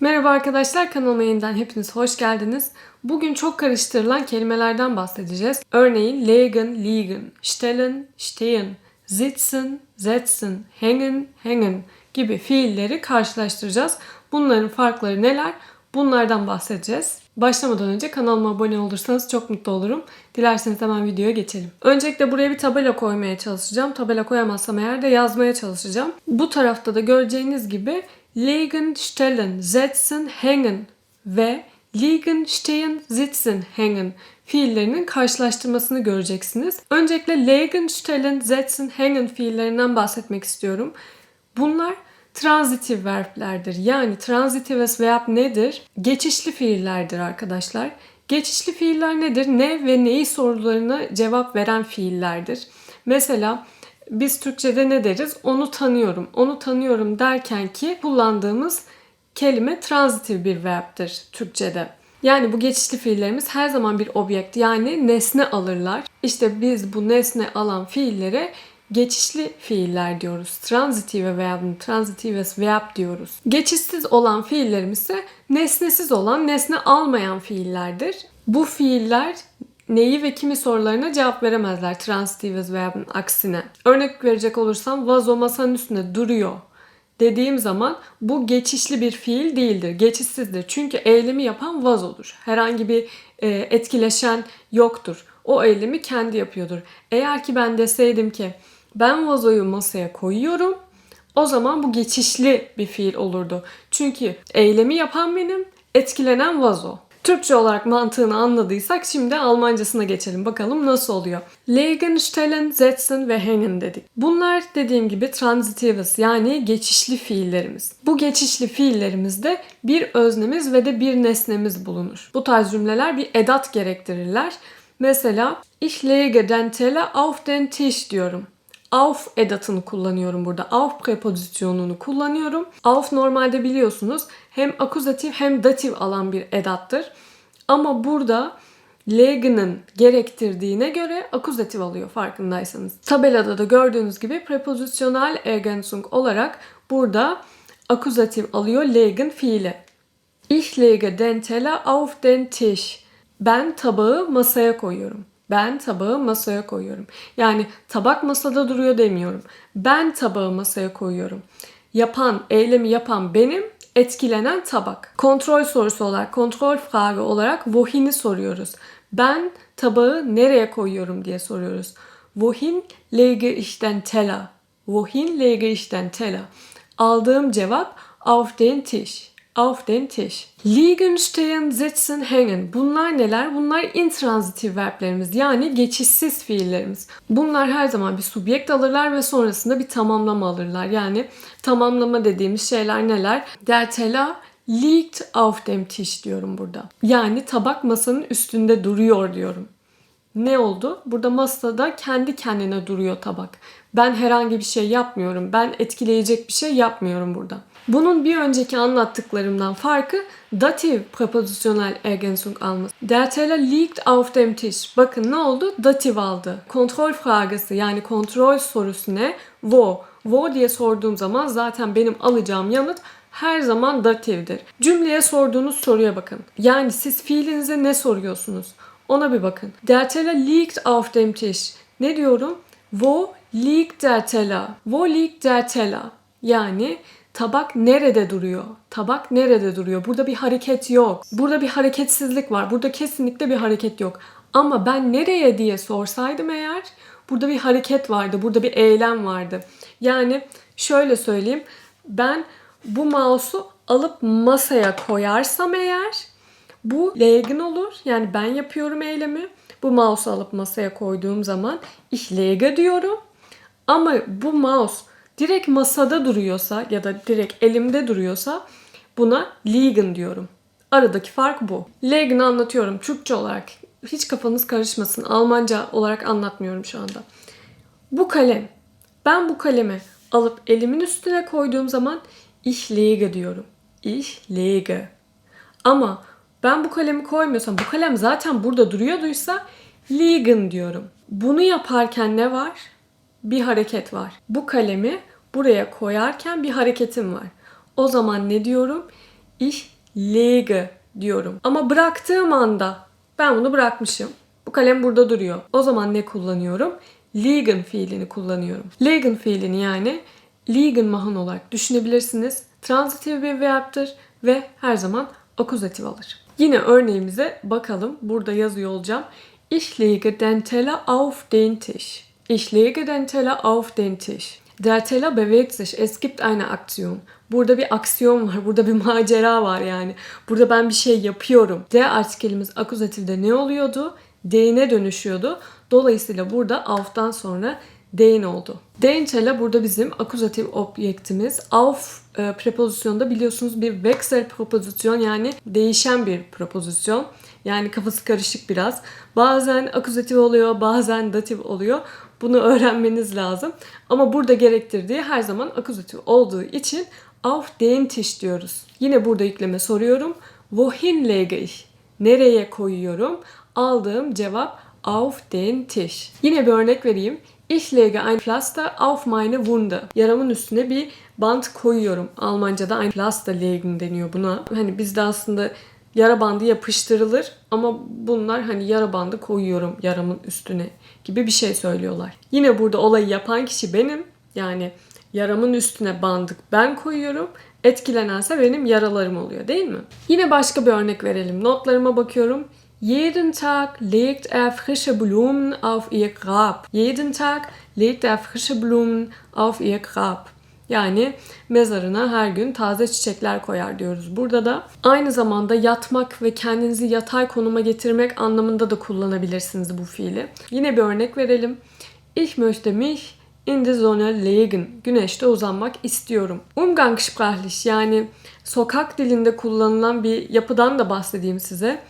Merhaba arkadaşlar kanalıma yeniden hepiniz hoş geldiniz. Bugün çok karıştırılan kelimelerden bahsedeceğiz. Örneğin legen, liegen, stellen, stehen, sitzen, setzen, hängen, hängen gibi fiilleri karşılaştıracağız. Bunların farkları neler? Bunlardan bahsedeceğiz. Başlamadan önce kanalıma abone olursanız çok mutlu olurum. Dilerseniz hemen videoya geçelim. Öncelikle buraya bir tabela koymaya çalışacağım. Tabela koyamazsam eğer de yazmaya çalışacağım. Bu tarafta da göreceğiniz gibi legen, stellen, setzen, hängen ve liegen, stehen, sitzen, hängen fiillerinin karşılaştırmasını göreceksiniz. Öncelikle legen, stellen, setzen, hängen fiillerinden bahsetmek istiyorum. Bunlar transitif verblerdir. Yani transitives verb nedir? Geçişli fiillerdir arkadaşlar. Geçişli fiiller nedir? Ne ve neyi sorularına cevap veren fiillerdir. Mesela biz Türkçe'de ne deriz? Onu tanıyorum. Onu tanıyorum derken ki kullandığımız kelime transitif bir verbdir Türkçe'de. Yani bu geçişli fiillerimiz her zaman bir objekt yani nesne alırlar. İşte biz bu nesne alan fiillere geçişli fiiller diyoruz. Transitive verbin, transitives verb diyoruz. Geçişsiz olan fiillerimiz ise nesnesiz olan, nesne almayan fiillerdir. Bu fiiller neyi ve kimi sorularına cevap veremezler transitives verbin aksine. Örnek verecek olursam vazo masanın üstünde duruyor dediğim zaman bu geçişli bir fiil değildir. Geçişsizdir. Çünkü eylemi yapan vazodur. Herhangi bir e, etkileşen yoktur. O eylemi kendi yapıyordur. Eğer ki ben deseydim ki ben vazoyu masaya koyuyorum o zaman bu geçişli bir fiil olurdu. Çünkü eylemi yapan benim, etkilenen vazo. Türkçe olarak mantığını anladıysak şimdi Almancasına geçelim. Bakalım nasıl oluyor. Legen, stellen, setzen ve hängen dedik. Bunlar dediğim gibi transitives yani geçişli fiillerimiz. Bu geçişli fiillerimizde bir öznemiz ve de bir nesnemiz bulunur. Bu tarz cümleler bir edat gerektirirler. Mesela ich lege den Teller auf den Tisch diyorum auf edatını kullanıyorum burada. Auf prepozisyonunu kullanıyorum. Auf normalde biliyorsunuz hem akuzatif hem datif alan bir edattır. Ama burada lege'nin gerektirdiğine göre akuzatif alıyor farkındaysanız. Tabelada da gördüğünüz gibi prepozisyonel ergänzung olarak burada akuzatif alıyor legen fiili. Ich lege den Teller auf den Tisch. Ben tabağı masaya koyuyorum. Ben tabağı masaya koyuyorum. Yani tabak masada duruyor demiyorum. Ben tabağı masaya koyuyorum. Yapan, eylemi yapan benim, etkilenen tabak. Kontrol sorusu olarak, kontrol frage olarak wohin'i soruyoruz. Ben tabağı nereye koyuyorum diye soruyoruz. Wohin lege ich den Teller? Wohin lege ich den Teller? Aldığım cevap auf den Tisch auf den Tisch. Liegen, stehen, sitzen, hängen. Bunlar neler? Bunlar intransitif verblerimiz yani geçişsiz fiillerimiz. Bunlar her zaman bir subjekt alırlar ve sonrasında bir tamamlama alırlar. Yani tamamlama dediğimiz şeyler neler? Der Teller liegt auf dem Tisch diyorum burada. Yani tabak masanın üstünde duruyor diyorum. Ne oldu? Burada masada kendi kendine duruyor tabak. Ben herhangi bir şey yapmıyorum. Ben etkileyecek bir şey yapmıyorum burada. Bunun bir önceki anlattıklarımdan farkı dativ preposisyonel Ergänzung alması. Der Teller liegt auf dem Tisch. Bakın ne oldu? Dativ aldı. Kontrol fragası yani kontrol sorusu ne? Wo. Wo diye sorduğum zaman zaten benim alacağım yanıt her zaman dativdir. Cümleye sorduğunuz soruya bakın. Yani siz fiilinize ne soruyorsunuz? Ona bir bakın. Der Teller liegt auf dem Tisch. Ne diyorum? Wo liegt der Teller? Wo liegt der Teller? Yani Tabak nerede duruyor? Tabak nerede duruyor? Burada bir hareket yok. Burada bir hareketsizlik var. Burada kesinlikle bir hareket yok. Ama ben nereye diye sorsaydım eğer burada bir hareket vardı. Burada bir eylem vardı. Yani şöyle söyleyeyim. Ben bu mouse'u alıp masaya koyarsam eğer bu legen olur. Yani ben yapıyorum eylemi. Bu mouse'u alıp masaya koyduğum zaman ich lege diyorum. Ama bu mouse direkt masada duruyorsa ya da direkt elimde duruyorsa buna liegen diyorum. Aradaki fark bu. Legen anlatıyorum Türkçe olarak. Hiç kafanız karışmasın. Almanca olarak anlatmıyorum şu anda. Bu kalem. Ben bu kalemi alıp elimin üstüne koyduğum zaman ich lege diyorum. Ich lege. Ama ben bu kalemi koymuyorsam, bu kalem zaten burada duruyorduysa liegen diyorum. Bunu yaparken ne var? Bir hareket var. Bu kalemi buraya koyarken bir hareketim var. O zaman ne diyorum? Ich lege diyorum. Ama bıraktığım anda ben bunu bırakmışım. Bu kalem burada duruyor. O zaman ne kullanıyorum? Liegen fiilini kullanıyorum. Liegen fiilini yani liegen machen olarak düşünebilirsiniz. Transitif bir verb'tir ve her zaman akuzatif alır. Yine örneğimize bakalım. Burada yazıyor olacağım. Ich lege den Teller auf den Tisch. Ich lege den Teller auf den Tisch. Der Teller bewegt sich. Es gibt eine Aktion. Burada bir aksiyon var. Burada bir macera var yani. Burada ben bir şey yapıyorum. Der artikelimiz akuzatifde ne oluyordu? D'ine dönüşüyordu. Dolayısıyla burada auf'tan sonra den oldu. Den Teller burada bizim akuzatif objektimiz. Auf e, prepozisyonda biliyorsunuz bir wechsel propozisyon yani değişen bir propozisyon. Yani kafası karışık biraz. Bazen akuzatif oluyor, bazen datif oluyor. Bunu öğrenmeniz lazım. Ama burada gerektirdiği her zaman akuzatif olduğu için auf den Tisch diyoruz. Yine burada yükleme soruyorum. Wohin lege ich? Nereye koyuyorum? Aldığım cevap auf den Tisch. Yine bir örnek vereyim. Ich lege ein Pflaster auf meine Wunde. Yaramın üstüne bir bant koyuyorum. Almanca'da ein Pflaster legen deniyor buna. Hani bizde aslında yara bandı yapıştırılır ama bunlar hani yara bandı koyuyorum yaramın üstüne gibi bir şey söylüyorlar. Yine burada olayı yapan kişi benim. Yani yaramın üstüne bandık ben koyuyorum. Etkilenense benim yaralarım oluyor değil mi? Yine başka bir örnek verelim. Notlarıma bakıyorum. Jeden Tag legt er frische Blumen auf ihr Grab. Jeden Tag legt er frische Blumen auf ihr Grab. Yani mezarına her gün taze çiçekler koyar diyoruz. Burada da aynı zamanda yatmak ve kendinizi yatay konuma getirmek anlamında da kullanabilirsiniz bu fiili. Yine bir örnek verelim. Ich möchte mich in die Sonne legen. Güneşte uzanmak istiyorum. Umgangssprachlich yani sokak dilinde kullanılan bir yapıdan da bahsedeyim size.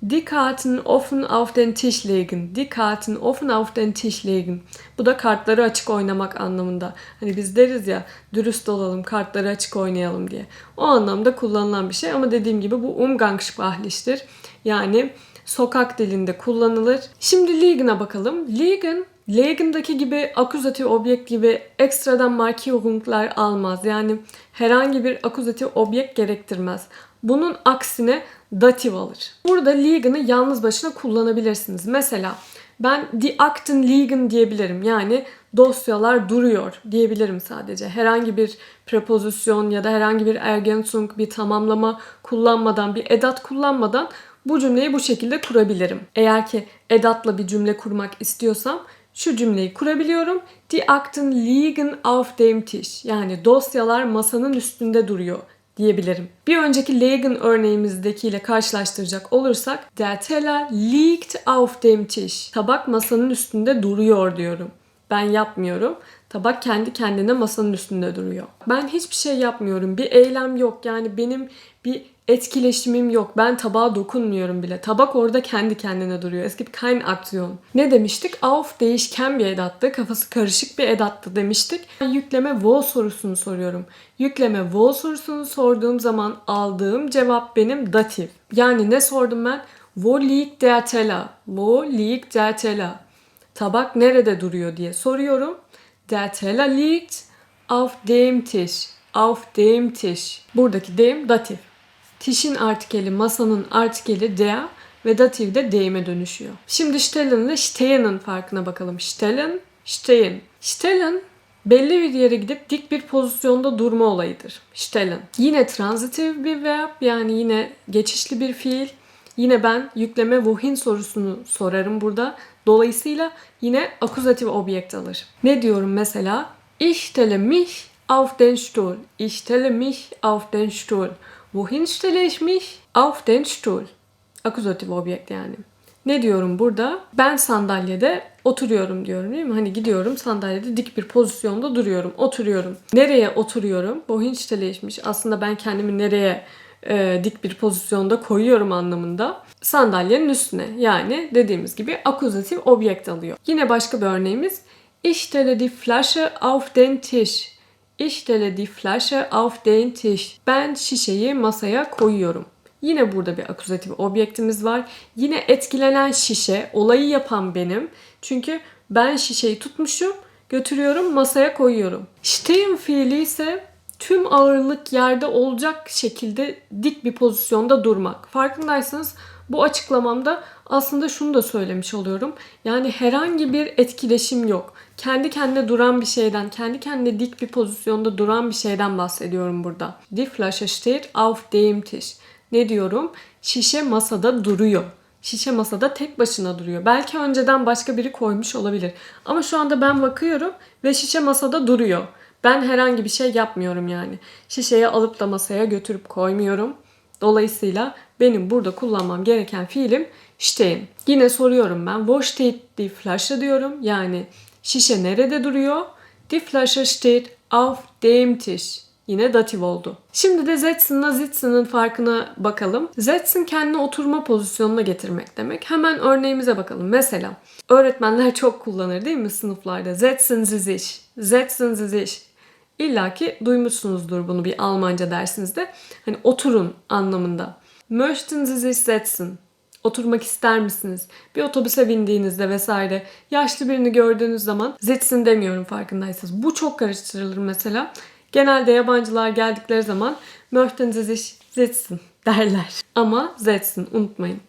Die Karten offen auf den Tisch legen. Die Karten offen auf den Tisch legen. Bu da kartları açık oynamak anlamında. Hani biz deriz ya dürüst olalım, kartları açık oynayalım diye. O anlamda kullanılan bir şey ama dediğim gibi bu umgangssprachlich'tir. Yani sokak dilinde kullanılır. Şimdi Liegen'a bakalım. Liegen Legen'daki gibi akuzatif objekt gibi ekstradan markierunglar almaz. Yani herhangi bir akuzatif objekt gerektirmez. Bunun aksine datif alır. Burada Liegen'ı yalnız başına kullanabilirsiniz. Mesela ben die Akten liegen diyebilirim. Yani dosyalar duruyor diyebilirim sadece. Herhangi bir prepozisyon ya da herhangi bir Ergänzung, bir tamamlama kullanmadan, bir edat kullanmadan bu cümleyi bu şekilde kurabilirim. Eğer ki edatla bir cümle kurmak istiyorsam şu cümleyi kurabiliyorum. Die Akten liegen auf dem Tisch. Yani dosyalar masanın üstünde duruyor diyebilirim. Bir önceki Legen örneğimizdekiyle karşılaştıracak olursak Der Teller liegt auf dem Tisch. Tabak masanın üstünde duruyor diyorum. Ben yapmıyorum. Tabak kendi kendine masanın üstünde duruyor. Ben hiçbir şey yapmıyorum. Bir eylem yok. Yani benim bir etkileşimim yok. Ben tabağa dokunmuyorum bile. Tabak orada kendi kendine duruyor. Es gibt kein Aktion. Ne demiştik? Auf değişken bir edattı. Kafası karışık bir edattı demiştik. Yükleme wo sorusunu soruyorum. Yükleme wo sorusunu sorduğum zaman aldığım cevap benim datif. Yani ne sordum ben? Wo liegt der Teller? Wo liegt der Teller? Tabak nerede duruyor diye soruyorum. Der Teller liegt auf dem Tisch. Auf dem Tisch. Buradaki dem datif. Tişin artikeli, masanın artikeli der ve datif de deyime dönüşüyor. Şimdi stellen ile stehen'ın farkına bakalım. Stellen, stehen. Stellen belli bir yere gidip dik bir pozisyonda durma olayıdır. Stellen. Yine transitif bir verb yani yine geçişli bir fiil. Yine ben yükleme wohin sorusunu sorarım burada. Dolayısıyla yine akuzatif objekt alır. Ne diyorum mesela? Ich stelle mich auf den Stuhl. Ich stelle mich auf den Stuhl. Wohin stelle ich mich? Auf den Stuhl. Akuzatif objekt yani. Ne diyorum burada? Ben sandalyede oturuyorum diyorum değil mi? Hani gidiyorum sandalyede dik bir pozisyonda duruyorum. Oturuyorum. Nereye oturuyorum? Wohin stelle ich mich? Aslında ben kendimi nereye e, dik bir pozisyonda koyuyorum anlamında. Sandalyenin üstüne yani dediğimiz gibi akuzatif objekt alıyor. Yine başka bir örneğimiz. Ich stelle die Flasche auf den Tisch. Ich stelle die Flasche auf den Tisch. Ben şişeyi masaya koyuyorum. Yine burada bir akuzatif objektimiz var. Yine etkilenen şişe, olayı yapan benim. Çünkü ben şişeyi tutmuşum, götürüyorum, masaya koyuyorum. Stehen fiili ise tüm ağırlık yerde olacak şekilde dik bir pozisyonda durmak. Farkındaysanız bu açıklamamda aslında şunu da söylemiş oluyorum. Yani herhangi bir etkileşim yok. Kendi kendine duran bir şeyden, kendi kendine dik bir pozisyonda duran bir şeyden bahsediyorum burada. Die Flasche steht auf dem Tisch. Ne diyorum? Şişe masada duruyor. Şişe masada tek başına duruyor. Belki önceden başka biri koymuş olabilir. Ama şu anda ben bakıyorum ve şişe masada duruyor. Ben herhangi bir şey yapmıyorum yani. Şişeyi alıp da masaya götürüp koymuyorum. Dolayısıyla benim burada kullanmam gereken fiilim stehen. Yine soruyorum ben. Wo steht die Flasche diyorum. Yani şişe nerede duruyor? Die Flasche steht auf dem Tisch. Yine datif oldu. Şimdi de Zetsen'la Sitzen'ın farkına bakalım. Zetsen kendini oturma pozisyonuna getirmek demek. Hemen örneğimize bakalım. Mesela öğretmenler çok kullanır değil mi sınıflarda? Sich. Setzen Sie sich. İlla ki duymuşsunuzdur bunu bir Almanca dersinizde. Hani oturun anlamında. Möchten Sie sich setzen? Oturmak ister misiniz? Bir otobüse bindiğinizde vesaire yaşlı birini gördüğünüz zaman sitzen demiyorum farkındaysanız. Bu çok karıştırılır mesela. Genelde yabancılar geldikleri zaman möchten Sie sich sitzen derler. Ama setzen unutmayın.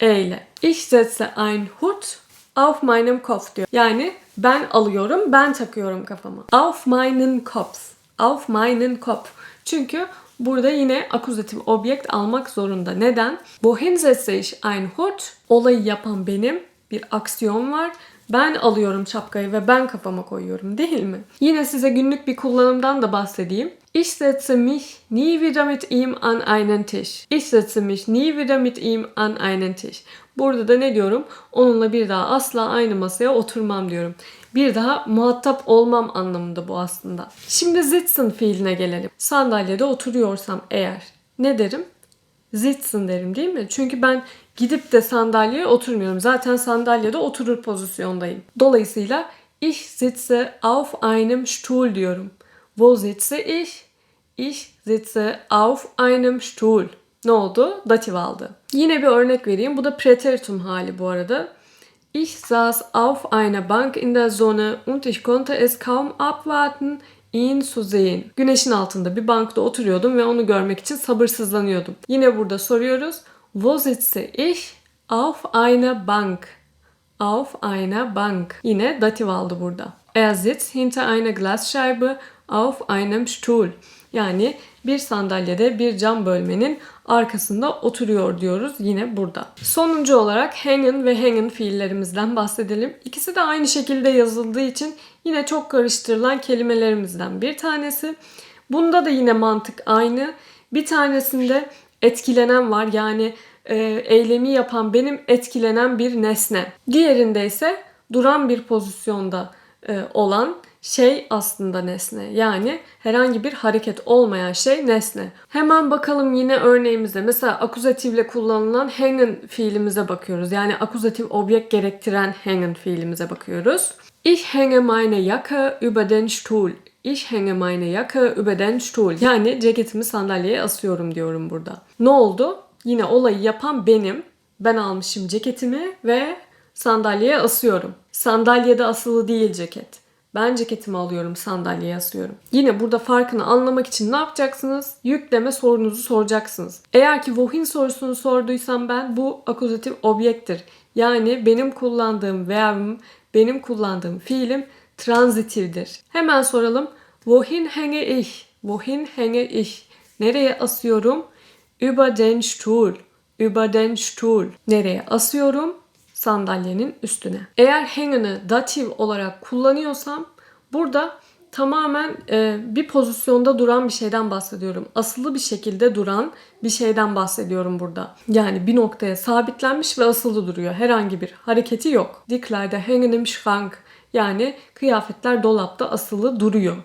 E ile. Ich setze ein Hut auf meinem Kopf diyor. Yani ben alıyorum, ben takıyorum kafama. Auf meinen Kopf. Auf meinen Kopf. Çünkü burada yine akuzatif objekt almak zorunda. Neden? Wohin setze ich ein Hut? Olayı yapan benim. Bir aksiyon var. Ben alıyorum şapkayı ve ben kafama koyuyorum değil mi? Yine size günlük bir kullanımdan da bahsedeyim. Ich setze mich nie wieder mit ihm an einen Tisch. Ich setze mich nie wieder mit ihm an einen Tisch. Burada da ne diyorum? Onunla bir daha asla aynı masaya oturmam diyorum. Bir daha muhatap olmam anlamında bu aslında. Şimdi sitzen fiiline gelelim. Sandalyede oturuyorsam eğer ne derim? Sitzen derim değil mi? Çünkü ben gidip de sandalyeye oturmuyorum. Zaten sandalyede oturur pozisyondayım. Dolayısıyla ich sitze auf einem Stuhl diyorum. Wo sitze ich? Ich sitze auf einem Stuhl. Ne oldu? Datif aldı. Yine bir örnek vereyim. Bu da preteritum hali bu arada. Ich saß auf einer Bank in der Sonne und ich konnte es kaum abwarten, ihn zu sehen. Güneşin altında bir bankta oturuyordum ve onu görmek için sabırsızlanıyordum. Yine burada soruyoruz. Wo sitze ich? Auf einer Bank. Auf einer Bank. Yine datif aldı burada. Er sitzt hinter einer Glasscheibe auf einem Stuhl. Yani bir sandalyede bir cam bölmenin arkasında oturuyor diyoruz yine burada. Sonuncu olarak hanging ve hanging fiillerimizden bahsedelim. İkisi de aynı şekilde yazıldığı için yine çok karıştırılan kelimelerimizden bir tanesi. Bunda da yine mantık aynı. Bir tanesinde etkilenen var yani e, eylemi yapan benim etkilenen bir nesne. Diğerinde ise duran bir pozisyonda e, olan şey aslında nesne. Yani herhangi bir hareket olmayan şey nesne. Hemen bakalım yine örneğimize. Mesela akuzatifle kullanılan hängen fiilimize bakıyoruz. Yani akuzatif objekt gerektiren hängen fiilimize bakıyoruz. Ich hänge meine Jacke über den Stuhl. Ich hänge meine Jacke über den Stuhl. Yani ceketimi sandalyeye asıyorum diyorum burada. Ne oldu? Yine olayı yapan benim. Ben almışım ceketimi ve sandalyeye asıyorum. Sandalyede asılı değil ceket. Ben ceketimi alıyorum sandalyeye asıyorum. Yine burada farkını anlamak için ne yapacaksınız? Yükleme sorunuzu soracaksınız. Eğer ki wohin sorusunu sorduysam ben bu akuzatif obyekttir. Yani benim kullandığım verbim, benim kullandığım fiilim transitifdir. Hemen soralım. Wohin hänge ich? Wohin hänge ich? Nereye asıyorum? Über den Stuhl. Über den Stuhl. Nereye asıyorum? Sandalyenin üstüne. Eğer hanging'ı datif olarak kullanıyorsam burada tamamen e, bir pozisyonda duran bir şeyden bahsediyorum. Asılı bir şekilde duran bir şeyden bahsediyorum burada. Yani bir noktaya sabitlenmiş ve asılı duruyor. Herhangi bir hareketi yok. Die Kleider hängen im Schrank. Yani kıyafetler dolapta asılı duruyor.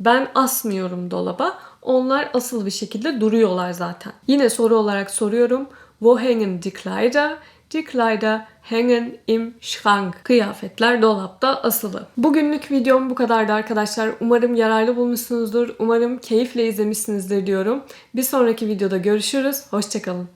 Ben asmıyorum dolaba. Onlar asılı bir şekilde duruyorlar zaten. Yine soru olarak soruyorum. Wo hängen die Kleider? Die Kleider hängen im Schrank. Kıyafetler dolapta asılı. Bugünlük videom bu kadardı arkadaşlar. Umarım yararlı bulmuşsunuzdur. Umarım keyifle izlemişsinizdir diyorum. Bir sonraki videoda görüşürüz. Hoşçakalın.